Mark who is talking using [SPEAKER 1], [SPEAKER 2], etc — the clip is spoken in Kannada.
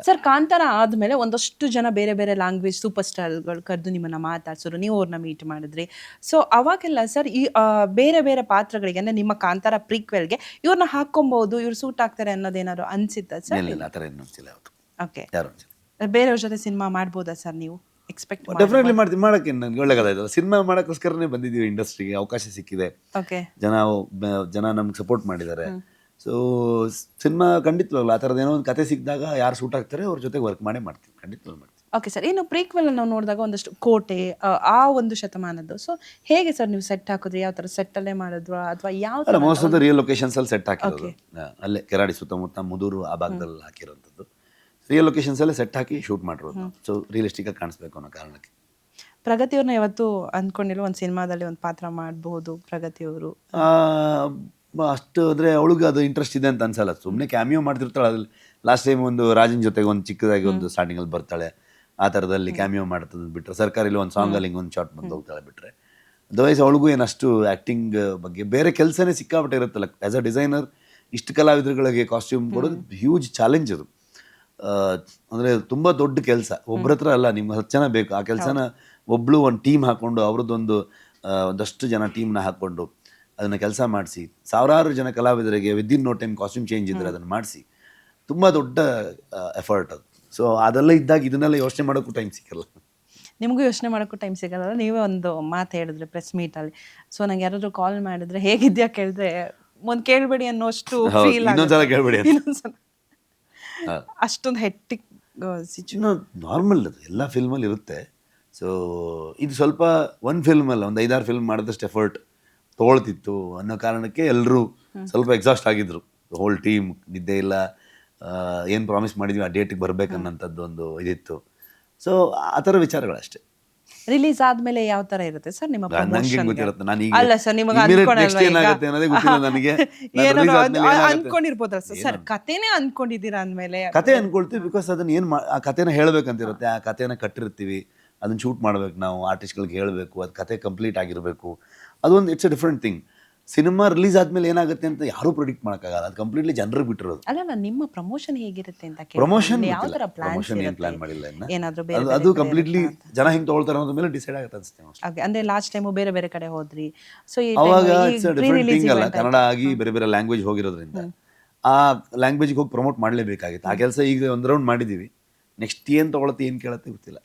[SPEAKER 1] ಸರ್ ಕಾಂತಾರ ಆದ್ಮೇಲೆ ಒಂದಷ್ಟು ಜನ ಬೇರೆ ಬೇರೆ ಲ್ಯಾಂಗ್ವೇಜ್ ಸೂಪರ್ ಸ್ಟಾರ್ಗಳು ಕರೆದು ನಿಮ್ಮನ್ನ ಮಾತಾಡ್ಸೋರು ನೀವು ಅವ್ರನ್ನ ಮೀಟ್ ಮಾಡಿದ್ರಿ. ಸೊ ಅವಾಗೆಲ್ಲ ಸರ್ ಈ ಆ, ಬೇರೆ ಬೇರೆ ಪಾತ್ರಗಳಿಗೆ ಅಂದ್ರೆ ನಿಮ್ಮ ಕಾಂತಾರ ಪ್ರೀಕ್ವೆಲ್ಗೆ ಇವ್ರನ್ನ ಹಾಕೊಂಬಹುದು ಇವ್ರು ಸೂಟ್ ಆಗ್ತಾರೆ ಅನ್ನೋದೇನಾದ್ರು ಅನ್ಸಿತ್ತ ಸರ್?
[SPEAKER 2] ಇಲ್ಲ ಇಲ್ಲ ಆ ಥರ ಏನು ಅನಿಸಿಲ್ಲ ಯಾವತ್ತು
[SPEAKER 1] ಓಕೆ
[SPEAKER 2] ಯಾರು ಅನಿಸಿಲ್ಲ.
[SPEAKER 1] ಬೇರೆಯವ್ರ ಜೊತೆ ಸಿನಿಮಾ ಮಾಡ್ಬೋದಾ ಸರ್ ನೀವು? ಎಕ್ಸ್ಪೆಕ್ಟ್
[SPEAKER 2] ಡೆಫಿನೆಟ್ಲಿ ಮಾಡ್ತೀವಿ ಮಾಡೋಕ್ಕೆ ನನಗೆ ಒಳ್ಳೆದಾಯ್ತು ಸಿನಿಮಾ ಮಾಡೋಕ್ಕೋಸ್ಕರನೇ ಬಂದಿದ್ದೀವಿ ಇಂಡಸ್ಟ್ರಿಗೆ ಅವಕಾಶ ಸಿಕ್ಕಿದೆ.
[SPEAKER 1] ಓಕೆ
[SPEAKER 2] ಜನ ಬ- ಜನ ನಮ್ಗೆ ಸಪೋರ್ಟ್ ಮಾಡಿದ್ದಾರೆ. ಸೊ ಸಿನಿಮಾ ಖಂಡಿತವಾಗ್ಲೂ ಆ ಥರದ್ದು ಏನೋ ಒಂದು ಕತೆ ಸಿಕ್ಕಿದಾಗ ಯಾರು ಸೂಟ್ ಆಗ್ತಾರೆ ಅವ್ರ ಜೊತೆ ವರ್ಕ್ ಮಾಡೇ ಮಾಡ್ತೀವಿ ಖಂಡಿತವಾಗ್ಲೂ ಮಾಡ್ತೀವಿ.
[SPEAKER 1] ಓಕೆ ಸರ್ ಇನ್ನು ಪ್ರೀಕ್ವೆಲ್ ನಾವು ನೋಡಿದಾಗ ಒಂದಷ್ಟು ಕೋಟೆ ಆ, ಒಂದು ಶತಮಾನದ್ದು. ಸೊ ಹೇಗೆ ಸರ್ ನೀವು ಸೆಟ್ ಹಾಕಿದ್ರಿ? ಯಾವ ಥರ ಸೆಟ್ ಅಲ್ಲೇ ಮಾಡಿದ್ರು ಅಥವಾ ಯಾವ
[SPEAKER 2] ಅಲ್ಲ
[SPEAKER 1] ತರ
[SPEAKER 2] most of the real locations ಅಲ್ಲಿ ಸೆಟ್ ಹಾಕಿರೋದು. ಅಲ್ಲೇ ಕೆರಾಡಿ ಸುತ್ತಮುತ್ತ ಮುದೂರು ಆ ಭಾಗದಲ್ಲಿ ಹಾಕಿರೋಂಥದ್ದು. ರಿಯಲ್ ಲೊಕೇಶನ್ಸ್ ಅಲ್ಲೇ ಸೆಟ್ ಹಾಕಿ ಶೂಟ್ ಮಾಡಿರೋದು. ಸೊ ರಿಯಲಿಸ್ಟಿಕ್ ಆಗಿ ಕಾಣಿಸ್ಬೇಕು ಅನ್ನೋ ಕಾರಣಕ್ಕೆ.
[SPEAKER 1] ಪ್ರಗತಿಯವ್ರನ್ನ ಯಾವತ್ತು ಅಂದ್ಕೊಂಡಿಲ್ಲ ಒಂದು ಸಿನಿಮಾದಲ್ಲಿ ಒಂದು ಪಾತ್ರ ಮಾಡಬಹುದು ಪ್ರಗತಿಯವರು.
[SPEAKER 2] ಆ, ಅಷ್ಟು ಅಂದರೆ ಅವಳಿಗೆ ಅದು ಇಂಟ್ರೆಸ್ಟ್ ಇದೆ ಅಂತ ಅನ್ಸಲ್ಲ. ಸುಮ್ಮನೆ ಕ್ಯಾಮಿಯೋ ಮಾಡ್ತಿರ್ತಾಳೆ ಅದ್ರಲ್ಲಿ ಲಾಸ್ಟ್ ಟೈಮ್ ಒಂದು ರಾಜನ್ ಜೊತೆಗೆ ಒಂದು ಚಿಕ್ಕದಾಗಿ ಒಂದು ಸ್ಟಾರ್ಟಿಂಗಲ್ಲಿ ಬರ್ತಾಳೆ ಆ ಥರದಲ್ಲಿ ಕ್ಯಾಮಿಯೋ ಮಾಡ್ತದ ಬಿಟ್ಟರೆ ಸರ್ಕಾರಿಲಿ ಒಂದು ಸಾಂಗಲ್ಲಿ ಹಿಂಗೆ ಒಂದು ಶಾರ್ಟ್ ಬಂದು ಹೋಗ್ತಾಳೆ ಬಿಟ್ಟರೆ ಅದರ್ವೈಸ್ ಅವಳಿಗೂ ಏನಷ್ಟು ಆ್ಯಕ್ಟಿಂಗ್ ಬಗ್ಗೆ ಬೇರೆ ಕೆಲಸನೇ ಸಿಕ್ಕಾಪಟ್ಟೆ ಇರುತ್ತಲ್ಲ. ಆ್ಯಸ್ ಅ ಡಿಸೈನರ್ ಇಷ್ಟು ಕಲಾವಿದರುಗಳಿಗೆ ಕಾಸ್ಟ್ಯೂಮ್ ಕೊಡೋದು ಹ್ಯೂಜ್ ಚಾಲೆಂಜ್ ಅದು. ಅಂದರೆ ತುಂಬ ದೊಡ್ಡ ಕೆಲಸ. ಒಬ್ಬರ ಹತ್ರ ಅಲ್ಲ ನಿಮ್ಗೆ ಹತ್ತು ಜನ ಬೇಕು. ಆ ಕೆಲಸನ ಒಬ್ಳು ಒಂದು ಟೀಮ್ ಹಾಕ್ಕೊಂಡು ಅವ್ರದ್ದೊಂದು ಒಂದಷ್ಟು ಜನ ಟೀಮ್ನ ಹಾಕ್ಕೊಂಡು ಅದನ್ನು ಕೆಲಸ ಮಾಡಿಸಿ ಸಾವಿರಾರು ಜನ ಕಲಾವಿದರಿಗೆ within no time costume change ಇದ್ದರೆ ಅದನ್ನು ಮಾಡಿಸಿ. ತುಂಬ ದೊಡ್ಡ ಎಫರ್ಟ್ ಅದು. ಸೊ ಅದೆಲ್ಲ ಇದ್ದಾಗ ಇದನ್ನೆಲ್ಲ ಯೋಚನೆ ಮಾಡೋಕ್ಕೂ ಟೈಮ್ ಸಿಕ್ಕಲ್ಲ
[SPEAKER 1] ನಿಮಗೂ ಯೋಚನೆ ಮಾಡೋಕ್ಕೂ ಟೈಮ್ ಸಿಗಲ್ಲ. ನೀವೇ ಒಂದು ಮಾತು ಹೇಳಿದ್ರೆ ಪ್ರೆಸ್ ಮೀಟಲ್ಲಿ ಸೊ ನಂಗೆ ಯಾರಾದರೂ ಕಾಲ್ ಮಾಡಿದ್ರೆ ಹೇಗಿದ್ಯಾ ಕೇಳಿದ್ರೆ ಒಂದು ಕೇಳಬೇಡಿ ಅನ್ನೋಷ್ಟು ಫೀಲ್
[SPEAKER 2] ಇನ್ನೊಂದ್ಸಲ ಕೇಳ್ಬೇಡಿ
[SPEAKER 1] ಇನ್ನೊಂದ್ಸಲ. ಅಷ್ಟೊಂದು ಹೆಟ್ಟಿಕ್
[SPEAKER 2] ನಾರ್ಮಲ್ ಅದು. ಎಲ್ಲ ಫಿಲ್ಮಲ್ಲಿ ಇರುತ್ತೆ. ಸೊ ಇದು ಸ್ವಲ್ಪ ಒಂದು ಫಿಲ್ಮಲ್ಲ ಅಲ್ಲ ಒಂದು ಐದಾರು ಫಿಲ್ಮ್ ಮಾಡಿದಷ್ಟು ಎಫರ್ಟ್ ತೊಗೊಳ್ತಿತ್ತು ಅನ್ನೋ ಕಾರಣಕ್ಕೆ ಎಲ್ಲರೂ ಸ್ವಲ್ಪ ಎಕ್ಸಾಸ್ಟ್ ಆಗಿದ್ರು. ಹೋಲ್ ಟೀಮ್ ನಿದ್ದೆ ಇಲ್ಲ. ಏನು ಪ್ರಾಮಿಸ್ ಮಾಡಿದ್ವಿ ಆ ಡೇಟಿಗೆ ಬರಬೇಕನ್ನೋಂಥದ್ದು ಒಂದು ಇದಿತ್ತು. ಸೊ ಆ ಥರ ವಿಚಾರಗಳಷ್ಟೇ.
[SPEAKER 1] ರಿಲೀಸ್ ಆದ್ಮೇಲೆ ಯಾವ ತರ ಇರುತ್ತೆ ಸರ್ ನಿಮ್ಮ ನನಗೆ
[SPEAKER 2] ಗೊತ್ತಿರುತ್ತೆ? ನಾನು ಈಗ
[SPEAKER 1] ಅಲ್ಲ ಸರ್ ನಿಮಗೆ
[SPEAKER 2] next ಏನಾಗುತ್ತೆ ಅನ್ನೋದೇ ಗೊತ್ತಿಲ್ಲ ನನಗೆ?
[SPEAKER 1] ಅನ್ಕೊಂಡಿರ್ಬೋದಲ್ಲ ಸರ್. ಸರ್ ಕತೆನೇ ಅನ್ಕೊಂಡಿದ್ದೀರಾ ಅಂದ್ಮೇಲೆ?
[SPEAKER 2] ಕತೆ ಅನ್ಕೊಳ್ತೀವಿ ಬಿಕಾಸ್ ಅದನ್ನ ಏನು ಆ ಕತೆನ ಹೇಳ್ಬೇಕಂತಿರುತ್ತೆ. ಆ ಕತೆನ ಕಟ್ಟಿರ್ತೀವಿ. ಅದನ್ನ ಶೂಟ್ ಮಾಡಬೇಕು ನಾವು ಆರ್ಟಿಸ್ಟ್ಗಳಿಗೆ ಹೇಳಬೇಕು ಅದು ಕತೆ ಕಂಪ್ಲೀಟ್ ಆಗಿರಬೇಕು. ಅದೊಂದು it's a different thing cinema release ಆದ್ಮೇಲೆ ಏನಾಗುತ್ತೆ ಅಂತ ಯಾರೂ ಪ್ರಿಡಿಕ್ಟ್ ಮಾಡೋಕ್ಕಾಗಲ್ಲ. ಅದು ಕಂಪ್ಲೀಟ್ಲಿ ಜನರಿಗೆ ಬಿಟ್ಟಿರೋದು.
[SPEAKER 1] ಅಲ್ಲ ನಿಮ್ಮ ಪ್ರಮೋಷನ್ ಹೇಗಿರುತ್ತೆ ಅಂತ
[SPEAKER 2] ಪ್ರಮೋಷನ್ ಪ್ರಮೋಷನ್ ಏನು
[SPEAKER 1] ಪ್ಲಾನ್
[SPEAKER 2] ಮಾಡಿಲ್ಲ
[SPEAKER 1] ಏನಾದ್ರೂ ಬೇರೆ
[SPEAKER 2] ಅದು- ಕಂಪ್ಲೀಟ್ಲಿ ಜನ ಹೆಂಗೆ ತೊಗೊಳ್ತಾರೆ ಅನ್ನೋದ್ರ ಮೇಲೆ ಡಿಸೈಡ್ ಆಗುತ್ತೆ ಅನ್ಸುತ್ತೆ
[SPEAKER 1] ಅಂದರೆ ಲಾಸ್ಟ್ ಟೈಮು ಬೇರೆ ಬೇರೆ ಕಡೆ ಹೋದ್ರಿ. ಸೊ
[SPEAKER 2] ಅವಾಗ ಥಿಂಗ್ ಅಲ್ಲ. ಕನ್ನಡ ಆಗಿ ಬೇರೆ ಬೇರೆ ಲ್ಯಾಂಗ್ವೇಜ್ ಹೋಗಿರೋದ್ರಿಂದ ಆ ಲ್ಯಾಂಗ್ವೇಜ್ಗೆ ಹೋಗಿ ಪ್ರಮೋಟ್ ಮಾಡಲೇಬೇಕಾಗಿತ್ತು. ಆ ಕೆಲಸ ಈಗ ಒಂದು ರೌಂಡ್ ಮಾಡಿದ್ದೀವಿ ನೆಕ್ಸ್ಟ್ ಏನು ತೊಗೊಳತ್ತೆ ಏನು ಕೇಳತ್ತೆ ಗೊತ್ತಿಲ್ಲ.